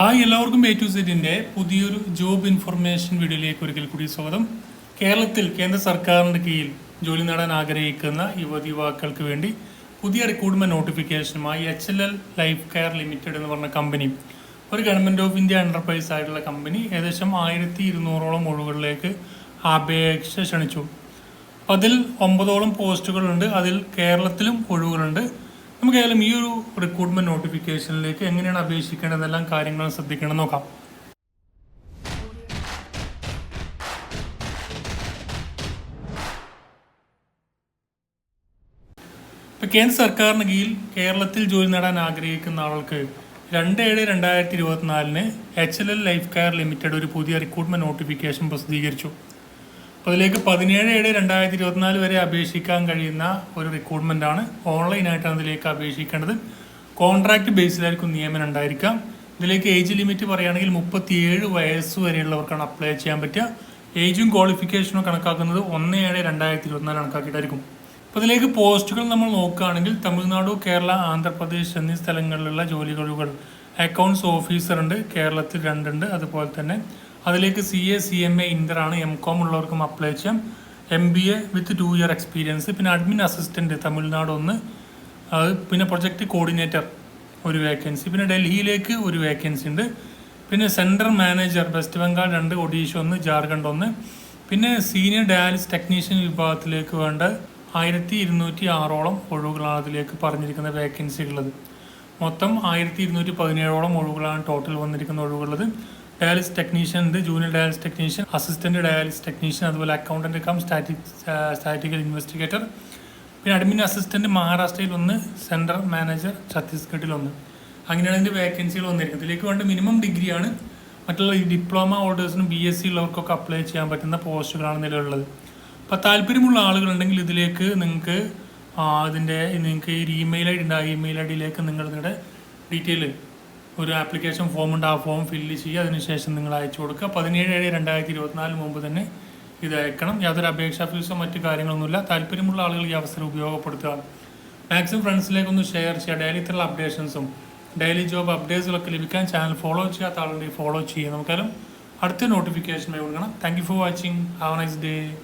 Hi എല്ലാവർക്കും A to സെറ്റിന്റെ പുതിയൊരു ജോബ് ഇൻഫർമേഷൻ വീഡിയോയിലേക്ക് ഒരിക്കൽ കൂടി സ്വാഗതം. കേരളത്തിൽ കേന്ദ്ര സർക്കാരിന്റെ കീഴിൽ ജോലി നേടാൻ ആഗ്രഹിക്കുന്ന യുവതി യുവാക്കൾക്ക് വേണ്ടി പുതിയ recruitment നോട്ടിഫിക്കേഷനുമായി H L L life care limited എന്ന് പറഞ്ഞ കമ്പനി ഒരു ഗവൺമെന്റ് ഓഫ് ഇന്ത്യ എന്റർപ്രൈസ് ആയിട്ടുള്ള കമ്പനി ഏകദേശം ആയിരത്തി ഇരുന്നൂറോളം ഒഴിവുകളിലേക്ക് അപേക്ഷ ക്ഷണിച്ചു. അതിൽ ഒമ്പതോളം പോസ്റ്റുകളുണ്ട് അതിൽ കേരളത്തിലും ഒഴിവുകളുണ്ട്. നമുക്ക് ഏതായാലും ഈ ഒരു റിക്രൂട്ട്മെന്റ് നോട്ടിഫിക്കേഷനിലേക്ക് എങ്ങനെയാണ് അപേക്ഷിക്കേണ്ടതെല്ലാം കാര്യങ്ങൾ ശ്രദ്ധിക്കണം നോക്കാം. ഇപ്പം കേന്ദ്ര സർക്കാരിന് കീഴിൽ കേരളത്തിൽ ജോലി നേടാൻ ആഗ്രഹിക്കുന്ന ആൾക്ക് രണ്ട് ഏഴ് രണ്ടായിരത്തി ഇരുപത്തിനാലിന് H L L life care limited ഒരു പുതിയ റിക്രൂട്ട്മെന്റ് നോട്ടിഫിക്കേഷൻ പ്രസിദ്ധീകരിച്ചു. അതിലേക്ക് പതിനേഴ് ഏഴ് രണ്ടായിരത്തി ഇരുപത്തിനാല് വരെ അപേക്ഷിക്കാൻ കഴിയുന്ന ഒരു റിക്രൂട്ട്മെന്റ് ആണ്. ഓൺലൈനായിട്ടാണ് ഇതിലേക്ക് അപേക്ഷിക്കേണ്ടത്. കോൺട്രാക്ട് ബേസിലായിരിക്കും നിയമനം ഉണ്ടായിരിക്കാം ഇതിലേക്ക് ഏജ് ലിമിറ്റ് പറയുകയാണെങ്കിൽ മുപ്പത്തിയേഴ് വയസ്സ് വരെയുള്ളവർക്കാണ് അപ്ലൈ ചെയ്യാൻ പറ്റുക. ഏജും ക്വാളിഫിക്കേഷനും കണക്കാക്കുന്നത് ഒന്ന് ഏഴ് രണ്ടായിരത്തി ഇരുപത്തിനാല് കണക്കാക്കിയിട്ടായിരിക്കും. അപ്പോൾ ഇതിലേക്ക് പോസ്റ്റുകൾ നമ്മൾ നോക്കുകയാണെങ്കിൽ തമിഴ്നാട് കേരള ആന്ധ്രാപ്രദേശ് എന്നീ സ്ഥലങ്ങളിലുള്ള ജോലികളുകൾ അക്കൗണ്ട്സ് ഓഫീസർ ഉണ്ട് കേരളത്തിൽ രണ്ടുണ്ട് അതുപോലെ തന്നെ അതിലേക്ക് C A C M A inter ആണ് എം കോം ഉള്ളവർക്കും അപ്ലൈ ചെയ്യാം. M B A with two year experience പിന്നെ അഡ്മിൻ അസിസ്റ്റന്റ് തമിഴ്നാട് ഒന്ന് പിന്നെ പ്രൊജക്ട് കോർഡിനേറ്റർ ഒരു വേക്കൻസി പിന്നെ ഡൽഹിയിലേക്ക് ഒരു വേക്കൻസി ഉണ്ട്. പിന്നെ സെൻട്രൽ മാനേജർ വെസ്റ്റ് ബംഗാൾ രണ്ട് ഒഡീഷ ഒന്ന് ജാർഖണ്ഡ് ഒന്ന്. പിന്നെ സീനിയർ ഡയാലിസ് ടെക്നീഷ്യൻ വിഭാഗത്തിലേക്ക് വേണ്ട ആയിരത്തി ഇരുന്നൂറ്റി ആറോളം ഒഴിവുകളാണ് അതിലേക്ക് പറഞ്ഞിരിക്കുന്ന വേക്കൻസികളത് മൊത്തം ആയിരത്തി ഇരുന്നൂറ്റി പതിനേഴോളം ഒഴിവുകളാണ് ടോട്ടൽ വന്നിരിക്കുന്ന ഒഴിവുള്ളത് ഡയാലിസ് ടെക്നീഷ്യൻ ഉണ്ട് junior dialysis technician assistant dialysis technician അതുപോലെ accountant cum static statistical investigator. പിന്നെ അഡ്മിൻ അസിസ്റ്റന്റ് മഹാരാഷ്ട്രയിൽ ഒന്ന് സെൻട്രൽ മാനേജർ ഛത്തീസ്ഗഡിൽ ഒന്ന്. അങ്ങനെയാണ് ഇതിന്റെ വേക്കൻസികൾ വന്നിരിക്കുന്നത്. ഇതിലേക്ക് വേണ്ട മിനിമം ഡിഗ്രിയാണ് മറ്റുള്ള ഡിപ്ലോമ ഹോൾഡേഴ്സിനും ബി എസ് സി ഉള്ളവർക്കൊക്കെ അപ്ലൈ ചെയ്യാൻ പറ്റുന്ന പോസ്റ്റുകളാണ് നിലവിലുള്ളത്. അപ്പോൾ താല്പര്യമുള്ള ആളുകളുണ്ടെങ്കിൽ ഇതിലേക്ക് നിങ്ങൾക്ക് ഇതിന്റെ നിങ്ങൾക്ക് ഈ ഇമെയിൽ ഐ ഡി ഉണ്ട്. ഇമെയിൽ ഐ ഡിയിലേക്ക് നിങ്ങൾ നിങ്ങളുടെ ഡീറ്റെയിൽ ഒരു ആപ്ലിക്കേഷൻ ഫോം ഉണ്ട്. ആ ഫോം ഫില്ല് ചെയ്യുക. അതിനുശേഷം നിങ്ങൾ അയച്ചു കൊടുക്കുക. പതിനേഴ് ഏഴ് രണ്ടായിരത്തി ഇരുപത്തിനാലിന് മുമ്പ് തന്നെ ഇത് അയക്കണം. യാതൊരു അപേക്ഷാ ഫീസോ മറ്റു കാര്യങ്ങളൊന്നുമില്ല. താല്പര്യമുള്ള ആളുകൾ ഈ അവസരം ഉപയോഗപ്പെടുത്തുക മാക്സിമം ഫ്രണ്ട്സിലേക്കൊന്ന് ഷെയർ ചെയ്യുക. ഡെയിലി ഇത്തരം അപ്ഡേഷൻസും ഡെയിലി ജോബ് അപ്ഡേറ്റ്സുകളൊക്കെ ലഭിക്കാൻ ചാനൽ ഫോളോ ചെയ്യാത്ത ആളുണ്ടെങ്കിൽ ഫോളോ ചെയ്യുക. നമുക്കാലും അടുത്ത നോട്ടിഫിക്കേഷനായി കൊടുക്കണം. Thank you for watching have nice day